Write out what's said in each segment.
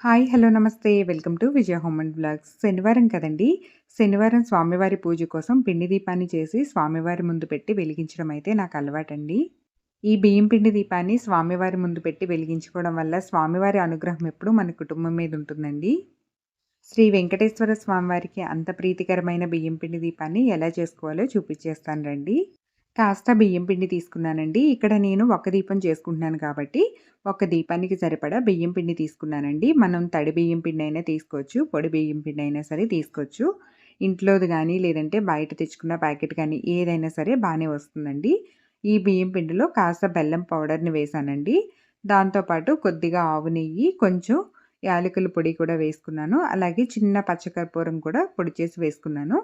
Hi hello నమస్తే. Welcome to Vijaya home and blogs. శనివారం కదండి? శనివారం స్వామివారి పూజ కోసం పిండి దీపాన్ని చేసి స్వామివారి ముందు పెట్టి వెలిగించడం అయితే నాకు అలవాటండి. ఈ బియ్యం పిండి దీపాన్ని స్వామివారి ముందు పెట్టి వెలిగించుకోవడం వల్ల స్వామివారి అనుగ్రహం ఎప్పుడు మన కుటుంబం మీద ఉంటుందండి. శ్రీ వెంకటేశ్వర స్వామివారికి అంత ప్రీతికరమైన బియ్యం పిండి దీపాన్ని ఎలా చేసుకోవాలో చూపించేస్తాను రండి. కాస్త బియ్యం పిండి తీసుకున్నానండి. ఇక్కడ నేను ఒక దీపం చేసుకుంటున్నాను కాబట్టి ఒక దీపానికి సరిపడా బియ్యం పిండి తీసుకున్నానండి. మనం తడి బియ్యం పిండి అయినా తీసుకోవచ్చు పొడి బియ్యం పిండి అయినా సరే తీసుకోవచ్చు. ఇంట్లోది కానీ లేదంటే బయట తెచ్చుకున్న ప్యాకెట్ కానీ ఏదైనా సరే బాగానే వస్తుందండి. ఈ బియ్యం పిండిలో కాస్త బెల్లం పౌడర్ని వేసానండి. దాంతోపాటు కొద్దిగా ఆవు నెయ్యి కొంచెం యాలకుల పొడి కూడా వేసుకున్నాను. అలాగే చిన్న పచ్చకర్పూరం కూడా పొడి చేసి వేసుకున్నాను.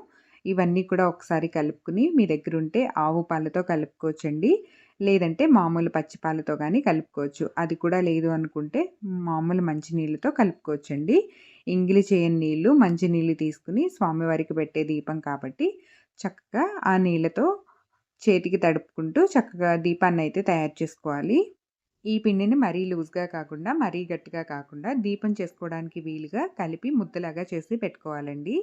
ఇవన్నీ కూడా ఒకసారి కలుపుకుని మీ దగ్గర ఉంటే ఆవు పాలతో కలుపుకోవచ్చండి. లేదంటే మామూలు పచ్చి పాలతో కానీ కలుపుకోవచ్చు. అది కూడా లేదు అనుకుంటే మామూలు మంచినీళ్ళతో కలుపుకోవచ్చండి. ఇంగిలి చేయని నీళ్ళు మంచి నీళ్ళు తీసుకుని స్వామివారికి పెట్టే దీపం కాబట్టి చక్కగా ఆ నీళ్ళతో చేతికి తడుపుకుంటూ చక్కగా దీపాన్ని అయితే తయారు చేసుకోవాలి. ఈ పిండిని మరీ లూజ్గా కాకుండా మరీ గట్టిగా కాకుండా దీపం చేసుకోవడానికి వీలుగా కలిపి ముద్దలాగా చేసి పెట్టుకోవాలండి.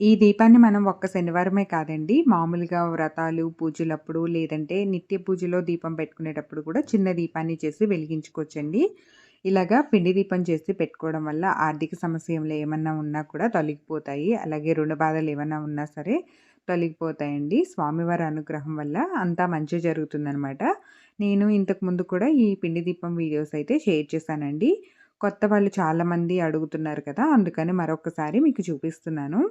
ఈ దీపాన్ని మనం ఒక్క శనివారమే కాదండి మామూలుగా వ్రతాలు పూజలప్పుడు లేదంటే నిత్య పూజలో దీపం పెట్టుకునేటప్పుడు కూడా చిన్న దీపాన్ని చేసి వెలిగించుకోవచ్చండి. ఇలాగా పిండి దీపం చేసి పెట్టుకోవడం వల్ల ఆర్థిక సమస్యలు ఏమన్నా ఉన్నా కూడా తొలగిపోతాయి. అలాగే రుణ బాధలు ఏమన్నా ఉన్నా సరే తొలగిపోతాయండి. స్వామివారి అనుగ్రహం వల్ల అంతా మంచి జరుగుతుందనమాట నేను ఇంతకుముందు కూడా ఈ పిండి దీపం వీడియోస్ అయితే షేర్ చేశానండి. కొత్త వాళ్ళు చాలామంది అడుగుతున్నారు కదా అందుకని మరొకసారి మీకు చూపిస్తున్నాను.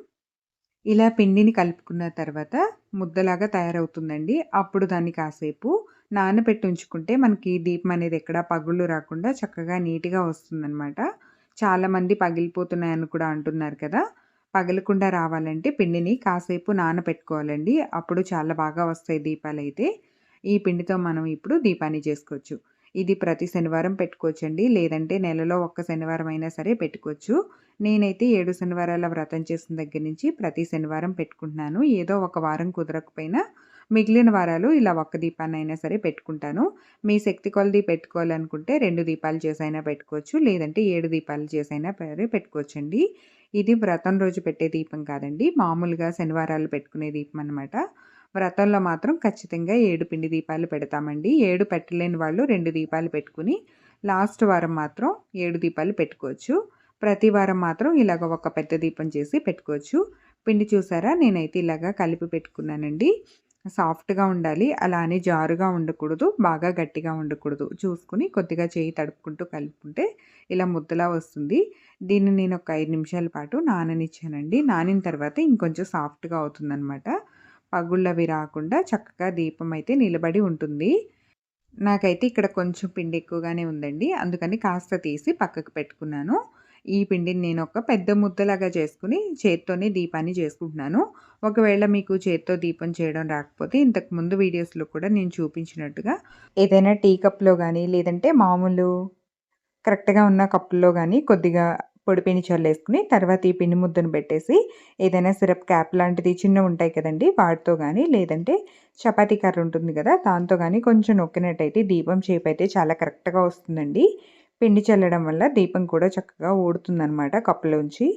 ఇలా పిండిని కలుపుకున్న తర్వాత ముద్దలాగా తయారవుతుందండి. అప్పుడు దాన్ని కాసేపు నానబెట్టి ఉంచుకుంటే మనకి దీపం అనేది ఎక్కడ పగుళ్ళు రాకుండా చక్కగా నీట్గా వస్తుందన్నమాట. చాలామంది పగిలిపోతున్నాయని కూడా అంటున్నారు కదా! పగలకుండా రావాలంటే పిండిని కాసేపు నానబెట్టుకోవాలండి. అప్పుడు చాలా బాగా వస్తాయి దీపాలు అయితే ఈ పిండితో మనం ఇప్పుడు దీపాన్ని చేసుకోవచ్చు. ఇది ప్రతి శనివారం పెట్టుకోవచ్చండి. లేదంటే నెలలో ఒక్క శనివారం అయినా సరే పెట్టుకోవచ్చు. నేనైతే ఏడు శనివారాల వ్రతం చేసిన దగ్గర నుంచి ప్రతి శనివారం పెట్టుకుంటున్నాను. ఏదో ఒక వారం కుదరకపోయినా మిగిలిన వారాలు ఇలా ఒక్క దీపాన్ని అయినా సరే పెట్టుకుంటాను. మీ శక్తి కొలది పెట్టుకోవాలనుకుంటే రెండు దీపాలు చేసైనా పెట్టుకోవచ్చు. లేదంటే ఏడు దీపాలు చేసైనా సరే పెట్టుకోవచ్చండి. ఇది వ్రతం రోజు పెట్టే దీపం కాదండి. మామూలుగా శనివారాలు పెట్టుకునే దీపం అనమాట వ్రతంలో మాత్రం ఖచ్చితంగా ఏడు పిండి దీపాలు పెడతామండి. ఏడు పెట్టలేని వాళ్ళు రెండు దీపాలు పెట్టుకుని లాస్ట్ వారం మాత్రం ఏడు దీపాలు పెట్టుకోవచ్చు. ప్రతి వారం మాత్రం ఇలాగ ఒక పెద్ద దీపం చేసి పెట్టుకోవచ్చు. పిండి చూసారా? నేనైతే ఇలాగా కలిపి పెట్టుకున్నానండి. సాఫ్ట్గా ఉండాలి. అలానే జారుగా ఉండకూడదు. బాగా గట్టిగా ఉండకూడదు. చూసుకుని కొద్దిగా చేయి తడుపుకుంటూ కలుపుకుంటే ఇలా ముద్దలా వస్తుంది. దీన్ని నేను ఒక ఐదు నిమిషాల పాటు నాననిచ్చానండి. నానిన తర్వాత ఇంకొంచెం సాఫ్ట్గా అవుతుందనమాట పగుళ్ళవి రాకుండా చక్కగా దీపం అయితే నిలబడి ఉంటుంది. నాకైతే ఇక్కడ కొంచెం పిండి ఎక్కువగానే ఉందండి. అందుకని కాస్త తీసి పక్కకు పెట్టుకున్నాను. ఈ పిండిని నేను ఒక పెద్ద ముద్దలాగా చేసుకుని చేత్తోనే దీపాన్ని చేసుకుంటున్నాను. ఒకవేళ మీకు చేత్తో దీపం చేయడం రాకపోతే ఇంతకు ముందు వీడియోస్లో కూడా నేను చూపించినట్టుగా ఏదైనా టీ కప్లో కానీ లేదంటే మామూలు కరెక్ట్గా ఉన్న కప్పులో కానీ కొద్దిగా పొడిపిండి చల్లేసుకుని తర్వాత ఈ పిండి ముద్దను పెట్టేసి ఏదైనా సిరప్ క్యాప్ లాంటిది చిన్న ఉంటాయి కదండి వాటితో కానీ లేదంటే చపాతీ కర్ర ఉంటుంది కదా దాంతో కానీ కొంచెం నొక్కినట్టయితే దీపం షేప్ అయితే చాలా కరెక్ట్గా వస్తుందండి. పిండి చల్లడం వల్ల దీపం కూడా చక్కగా ఊడుతుందనమాట కప్పులోంచి.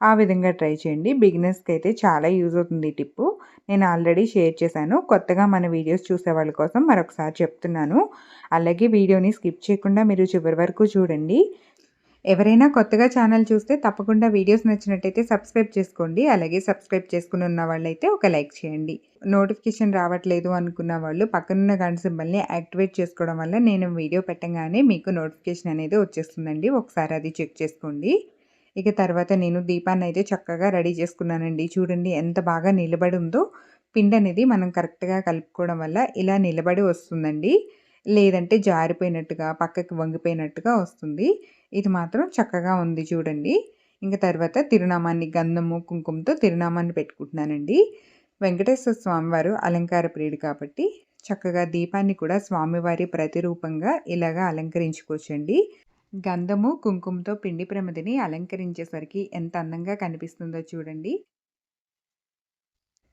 ఆ విధంగా ట్రై చేయండి. బిగినర్స్కి అయితే చాలా యూజ్ అవుతుంది ఈ టిప్పు. నేను ఆల్రెడీ షేర్ చేశాను. కొత్తగా మన వీడియోస్ చూసే వాళ్ళ కోసం మరొకసారి చెప్తున్నాను. అలాగే వీడియోని స్కిప్ చేయకుండా మీరు చివరి వరకు చూడండి. ఎవరైనా కొత్తగా ఛానల్ చూస్తే తప్పకుండా వీడియోస్ నచ్చినట్టయితే సబ్స్క్రైబ్ చేసుకోండి. అలాగే సబ్స్క్రైబ్ చేసుకుని ఉన్న వాళ్ళైతే ఒక లైక్ చేయండి. నోటిఫికేషన్ రావట్లేదు అనుకున్న వాళ్ళు పక్కనున్న గంట సింబల్ని యాక్టివేట్ చేసుకోవడం వల్ల నేను వీడియో పెట్టగానే మీకు నోటిఫికేషన్ అనేది వచ్చేస్తుందండి. ఒకసారి అది చెక్ చేసుకోండి. ఇక తర్వాత నేను దీపాన్ని అయితే చక్కగా రెడీ చేసుకున్నానండి. చూడండి ఎంత బాగా నిలబడి ఉందో. పిండి అనేది మనం కరెక్ట్గా కలుపుకోవడం వల్ల ఇలా నిలబడి వస్తుందండి. లేదంటే జారిపోయినట్టుగా పక్కకి వంగిపోయినట్టుగా వస్తుంది. ఇది మాత్రం చక్కగా ఉంది చూడండి. ఇంకా తర్వాత తిరునామాన్ని గంధము కుంకుమతో తిరునామాన్ని పెట్టుకుంటున్నానండి. వెంకటేశ్వర స్వామివారు అలంకార ప్రియుడు కాబట్టి చక్కగా దీపాన్ని కూడా స్వామివారి ప్రతిరూపంగా ఇలాగా అలంకరించుకోవచ్చండి. గంధము కుంకుమతో పిండి ప్రమిదిని అలంకరించేసరికి ఎంత అందంగా కనిపిస్తుందో చూడండి.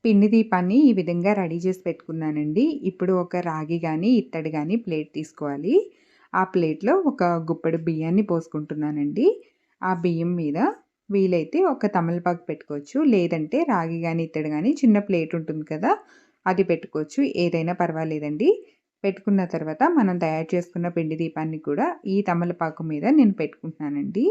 పిండి దీపాన్ని ఈ విధంగా రెడీ చేసి పెట్టుకున్నానండి. ఇప్పుడు ఒక రాగి కానీ ఇత్తడి కానీ ప్లేట్ తీసుకోవాలి. ఆ ప్లేట్లో ఒక గుప్పెడు బియ్యాన్ని పోసుకుంటున్నానండి. ఆ బియ్యం మీద వీలైతే ఒక తమలపాకు పెట్టుకోవచ్చు. లేదంటే రాగి కానీ ఇత్తడి కానీ చిన్న ప్లేట్ ఉంటుంది కదా అది పెట్టుకోవచ్చు. ఏదైనా పర్వాలేదండి. పెట్టుకున్న తర్వాత మనం తయారు చేసుకున్న పిండి దీపాన్ని కూడా ఈ తమలపాకు మీద నేను పెట్టుకుంటున్నానండి.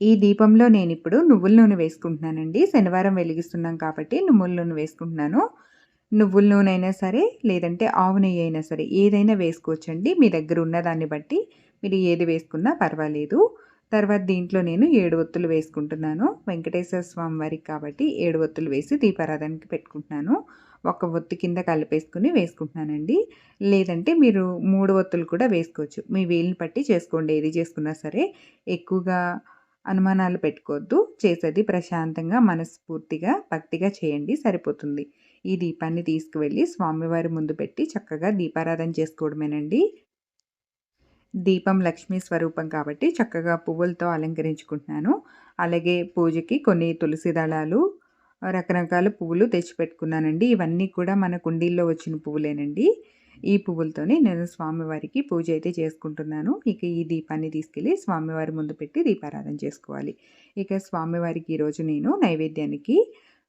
ఈ దీపంలో నేను ఇప్పుడు నువ్వుల నూనె వేసుకుంటున్నానండి. శనివారం వెలిగిస్తున్నాం కాబట్టి నువ్వుల నూనె వేసుకుంటున్నాను. నువ్వుల నూనె అయినా సరే లేదంటే ఆవు నెయ్యి అయినా సరే ఏదైనా వేసుకోవచ్చండి. మీ దగ్గర ఉన్న దాన్ని బట్టి మీరు ఏది వేసుకున్నా పర్వాలేదు. తర్వాత దీంట్లో నేను ఏడు ఒత్తులు వేసుకుంటున్నాను. వెంకటేశ్వర స్వామి వారికి కాబట్టి ఏడు ఒత్తులు వేసి దీపారాధనకి పెట్టుకుంటున్నాను. ఒక ఒత్తి కింద కలిపేసుకుని వేసుకుంటున్నానండి. లేదంటే మీరు మూడు ఒత్తులు కూడా వేసుకోవచ్చు. మీ వీలుని బట్టి చేసుకోండి. ఏది చేసుకున్నా సరే ఎక్కువగా అనుమానాలు పెట్టుకోవద్దు. చేసేది ప్రశాంతంగా మనస్ఫూర్తిగా భక్తిగా చేయండి. సరిపోతుంది. ఈ దీపాన్ని తీసుకువెళ్ళి స్వామివారి ముందు పెట్టి చక్కగా దీపారాధన చేసుకోవడమేనండి. దీపం లక్ష్మీ స్వరూపం కాబట్టి చక్కగా పువ్వులతో అలంకరించుకుంటున్నాను. అలాగే పూజకి కొన్ని తులసి దళాలు రకరకాల పువ్వులు తెచ్చిపెట్టుకున్నానండి. ఇవన్నీ కూడా మన కుండీల్లో వచ్చిన పువ్వులేనండి. ఈ పువ్వులతోనే నేను స్వామివారికి పూజ అయితే చేసుకుంటున్నాను. ఇక ఈ దీపాన్ని తీసుకెళ్ళి స్వామివారి ముందు పెట్టి దీపారాధన చేసుకోవాలి. ఇక స్వామివారికి ఈరోజు నేను నైవేద్యానికి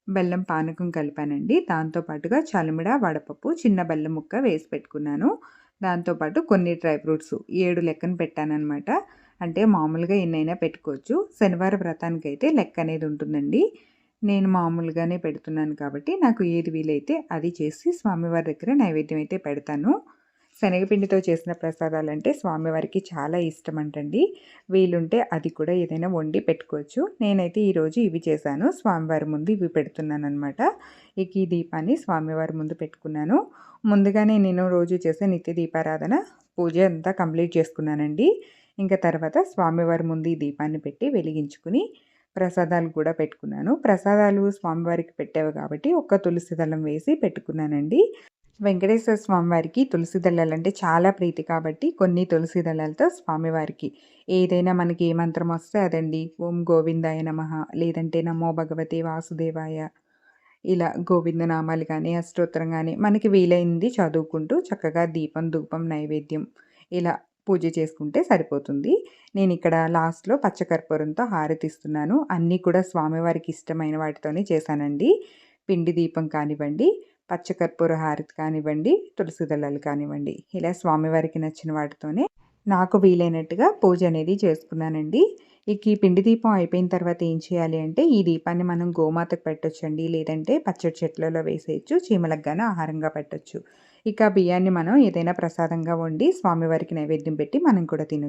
బెల్లం పానకం కలిపానండి. దాంతోపాటుగా చలిమిడ వడపప్పు చిన్న బెల్లం ముక్క వేసి పెట్టుకున్నాను. దాంతోపాటు కొన్ని డ్రై ఫ్రూట్స్ ఏడు లెక్కన పెట్టానమాట అంటే మామూలుగా ఎన్నైనా పెట్టుకోవచ్చు. శనివారం వ్రతానికి అయితే లెక్క అనేది ఉంటుందండి. నేను మామూలుగానే పెడుతున్నాను కాబట్టి నాకు ఏది వీలైతే అది చేసి స్వామివారి దగ్గర నైవేద్యం అయితే పెడతాను. శనగపిండితో చేసిన ప్రసాదాలు అంటే స్వామివారికి చాలా ఇష్టం అంటండి వీలుంటే అది కూడా ఏదైనా వండి పెట్టుకోవచ్చు. నేనైతే ఈరోజు ఇవి చేశాను. స్వామివారి ముందు ఇవి పెడుతున్నాను అనమాట ఇక ఈ దీపాన్ని స్వామివారి ముందు పెట్టుకున్నాను. ముందుగానే నేను రోజు చేసే నిత్య దీపారాధన పూజ అంతా కంప్లీట్ చేసుకున్నానండి. ఇంకా తర్వాత స్వామివారి ముందు ఈ దీపాన్ని పెట్టి వెలిగించుకుని ప్రసాదాలు కూడా పెట్టుకున్నాను. ప్రసాదాలు స్వామివారికి పెట్టేవి కాబట్టి ఒక్క తులసి దళం వేసి పెట్టుకున్నానండి. వెంకటేశ్వర స్వామివారికి తులసి దళాలు అంటే చాలా ప్రీతి కాబట్టి కొన్ని తులసి దళాలతో స్వామివారికి ఏదైనా మనకి ఏ మంత్రం వస్తే అదండి ఓం గోవిందాయ నమ లేదంటే నమో భగవతి వాసుదేవాయ ఇలా గోవింద నామాలు కానీ అష్టోత్తరం కానీ మనకి వీలైంది చదువుకుంటూ చక్కగా దీపం ధూపం నైవేద్యం ఇలా పూజ చేసుకుంటే సరిపోతుంది. నేను ఇక్కడ లాస్ట్లో పచ్చకర్పూరంతో హారతిస్తున్నాను అన్నీ కూడా స్వామివారికి ఇష్టమైన వాటితోనే చేశానండి. పిండి దీపం కానివ్వండి పచ్చకర్పూర హారతి కానివ్వండి తులసి దళాలు కానివ్వండి ఇలా స్వామివారికి నచ్చిన వాటితోనే నాకు వీలైనట్టుగా పూజ అనేది చేసుకున్నానండి. ఇక ఈ పిండి దీపం అయిపోయిన తర్వాత ఏం చేయాలి అంటే ఈ దీపాన్ని మనం గోమాతకు పెట్టొచ్చండి. లేదంటే పచ్చడి చెట్లలో వేసేయచ్చు చీమలకు గాను ఆహారంగా పెట్టొచ్చు. ఇక బియ్యాన్ని మనం ఏదైనా ప్రసాదంగా వండి స్వామివారికి నైవేద్యం పెట్టి మనం కూడా తినొచ్చు.